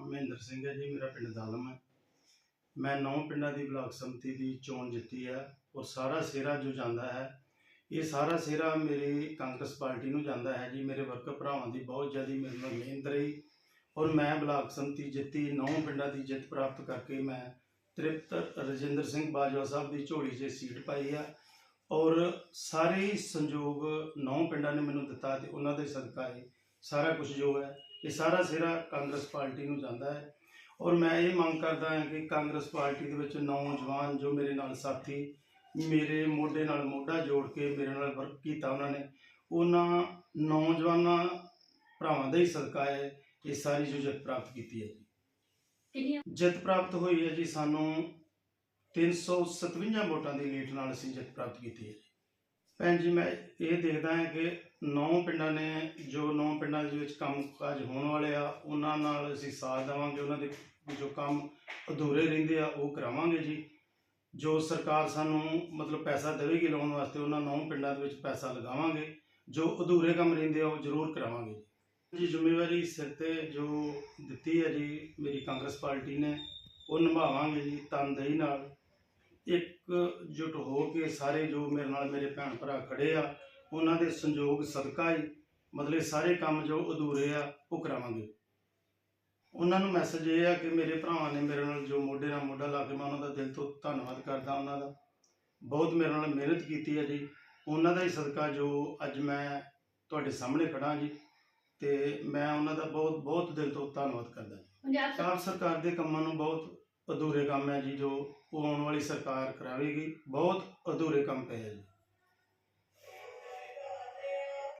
ਮਹਿੰਦਰ ਸਿੰਘ ਹੈ ਜੀ, ਮੇਰਾ ਪਿੰਡ ਦਾਲਮ ਹੈ। ਮੈਂ ਨੌ ਪਿੰਡਾਂ ਦੀ ਬਲਾਕ ਸੰਮਤੀ ਦੀ ਚੋਣ ਜਿੱਤੀ ਹੈ ਔਰ ਸਾਰਾ ਸਿਹਰਾ ਜੋ ਜਾਂਦਾ ਹੈ, ਇਹ ਸਾਰਾ ਸਿਹਰਾ ਮੇਰੇ ਕਾਂਗਰਸ ਪਾਰਟੀ ਨੂੰ ਜਾਂਦਾ ਹੈ ਜੀ। ਮੇਰੇ ਵਰਕਰ ਭਰਾਵਾਂ ਦੀ ਬਹੁਤ ਜ਼ਿਆਦਾ ਮੇਰੇ ਨਾਲ ਮਿਹਨਤ ਰਹੀ ਔਰ ਮੈਂ ਬਲਾਕ ਸੰਮਤੀ ਜਿੱਤੀ, ਨੌ ਪਿੰਡਾਂ ਦੀ ਜਿੱਤ ਪ੍ਰਾਪਤ ਕਰਕੇ ਮੈਂ ਤ੍ਰਿਪਤ ਰਜਿੰਦਰ ਸਿੰਘ ਬਾਜਵਾ ਸਾਹਿਬ ਦੀ ਝੋਲੀ 'ਚ ਸੀਟ ਪਾਈ ਆ ਔਰ ਸਾਰੇ ਸੰਯੋਗ ਨੌ ਪਿੰਡਾਂ ਨੇ ਮੈਨੂੰ ਦਿੱਤਾ ਤੇ ਉਹਨਾਂ ਦੇ ਸਦਕਾ ਇਹ ਸਾਰਾ ਕੁਝ ਜੋ ਹੈ ਇਹ ਸਾਰਾ ਸਿਹਰਾ ਕਾਂਗਰਸ ਪਾਰਟੀ ਨੂੰ ਜਾਂਦਾ ਹੈ। ਔਰ ਮੈਂ ਇਹ ਮੰਗ ਕਰਦਾ ਹਾਂ ਕਿ ਕਾਂਗਰਸ ਪਾਰਟੀ ਦੇ ਵਿੱਚ ਨੌਜਵਾਨ ਜੋ ਮੇਰੇ ਨਾਲ ਸਾਥੀ ਮੇਰੇ ਮੋਢੇ ਨਾਲ ਮੋਢਾ ਜੋੜ ਕੇ ਮੇਰੇ ਨਾਲ ਵਰਕ ਕੀਤਾ ਉਹਨਾਂ ਨੇ ਉਹਨਾਂ ਨੌਜਵਾਨਾਂ ਭਰਾਵਾਂ ਦਾ ਹੀ ਸਦਕਾ ਹੈ ਇਹ ਸਾਰੀ ਜੋ ਜਿੱਤ ਪ੍ਰਾਪਤ ਕੀਤੀ ਹੈ ਜੀ। ਜਿੱਤ ਪ੍ਰਾਪਤ ਹੋਈ ਹੈ ਜੀ ਸਾਨੂੰ 357 ਵੋਟਾਂ ਦੀ ਲੀਡ ਨਾਲ ਅਸੀਂ ਜਿੱਤ ਪ੍ਰਾਪਤ ਕੀਤੀ ਹੈ ਭੈਣ ਜੀ, ਮੈਂ ਇਹ ਦੇਖਦਾ ਹਾਂ ਕਿ ਨੌ ਪਿੰਡਾਂ ਨੇ, ਜੋ ਨੌ ਪਿੰਡਾਂ ਦੇ ਵਿੱਚ ਕੰਮ ਕਾਜ ਹੋਣ ਵਾਲੇ ਆ, ਉਹਨਾਂ ਨਾਲ ਅਸੀਂ ਸਾਥ ਦੇਵਾਂਗੇ, ਉਹਨਾਂ ਦੇ ਜੋ ਕੰਮ ਅਧੂਰੇ ਰਹਿੰਦੇ ਆ, ਉਹ ਕਰਾਵਾਂਗੇ ਜੀ। ਜੋ ਸਰਕਾਰ ਸਾਨੂੰ ਮਤਲਬ ਪੈਸਾ ਦੇਵੇਗੀ ਲਾਉਣ ਵਾਸਤੇ, ਉਹਨਾਂ ਨੌ ਪਿੰਡਾਂ ਦੇ ਵਿੱਚ ਪੈਸਾ ਲਗਾਵਾਂਗੇ। ਜੋ ਅਧੂਰੇ ਕੰਮ ਰਹਿੰਦੇ ਆ, ਉਹ ਜ਼ਰੂਰ ਕਰਾਵਾਂਗੇ ਜੀ। ਜ਼ਿੰਮੇਵਾਰੀ ਸਿਰ ਤੇ ਜੋ ਦਿੱਤੀ ਹੈ ਜੀ, ਮੇਰੀ ਕਾਂਗਰਸ ਪਾਰਟੀ ਨੇ, ਉਹ ਨਿਭਾਵਾਂਗੇ ਜੀ, ਤਨਦੇਹੀ ਨਾਲ। ਇੱਕ ਜੁਟ ਹੋ ਕੇ ਸਾਰੇ ਜੋ ਮੇਰੇ ਨਾਲ ਮੇਰੇ ਭੈਣ ਭਰਾ ਖੜੇ ਆ ਉਹਨਾਂ ਦੇ ਸੰਯੋਗ ਸਦਕਾ ਹੀ ਮਤਲਬ ਸਾਰੇ ਕੰਮ ਜੋ ਅਧੂਰੇ ਆ ਉਹ ਕਰਾਵਾਂਗੇ। ਉਹਨਾਂ ਨੂੰ ਮੈਸੇਜ ਇਹ ਆ ਕਿ ਮੇਰੇ ਭਰਾਵਾਂ ਨੇ ਮੇਰੇ ਨਾਲ ਜੋ ਮੋਢੇ ਨਾਲ ਮੋਢਾ ਲਾ ਕੇ ਮੈਂ ਉਹਨਾਂ ਦਾ ਦਿਲ ਤੋਂ ਧੰਨਵਾਦ ਕਰਦਾ ਉਹਨਾਂ ਦਾ। ਬਹੁਤ ਮੇਰੇ ਨਾਲ ਮਿਹਨਤ ਕੀਤੀ ਹੈ ਜੀ। ਉਹਨਾਂ ਦਾ ਹੀ ਸਦਕਾ ਜੋ ਅੱਜ ਮੈਂ ਤੁਹਾਡੇ ਸਾਹਮਣੇ ਖੜਾ ਜੀ ਤੇ ਮੈਂ ਉਹਨਾਂ ਦਾ ਬਹੁਤ ਬਹੁਤ ਦਿਲ ਤੋਂ ਧੰਨਵਾਦ ਕਰਦਾ ਜੀ। ਪੰਜਾਬ ਸਰਕਾਰ ਦੇ ਕੰਮਾਂ ਨੂੰ ਬਹੁਤ ਅਧੂਰੇ ਕੰਮ ਹੈ ਜੀ ਜੋ ਉਹ ਆਉਣ ਵਾਲੀ ਸਰਕਾਰ ਕਰਾਵੇਗੀ। ਬਹੁਤ ਅਧੂਰੇ ਕੰਮ ਪਏ ਹੈ ਜੀ।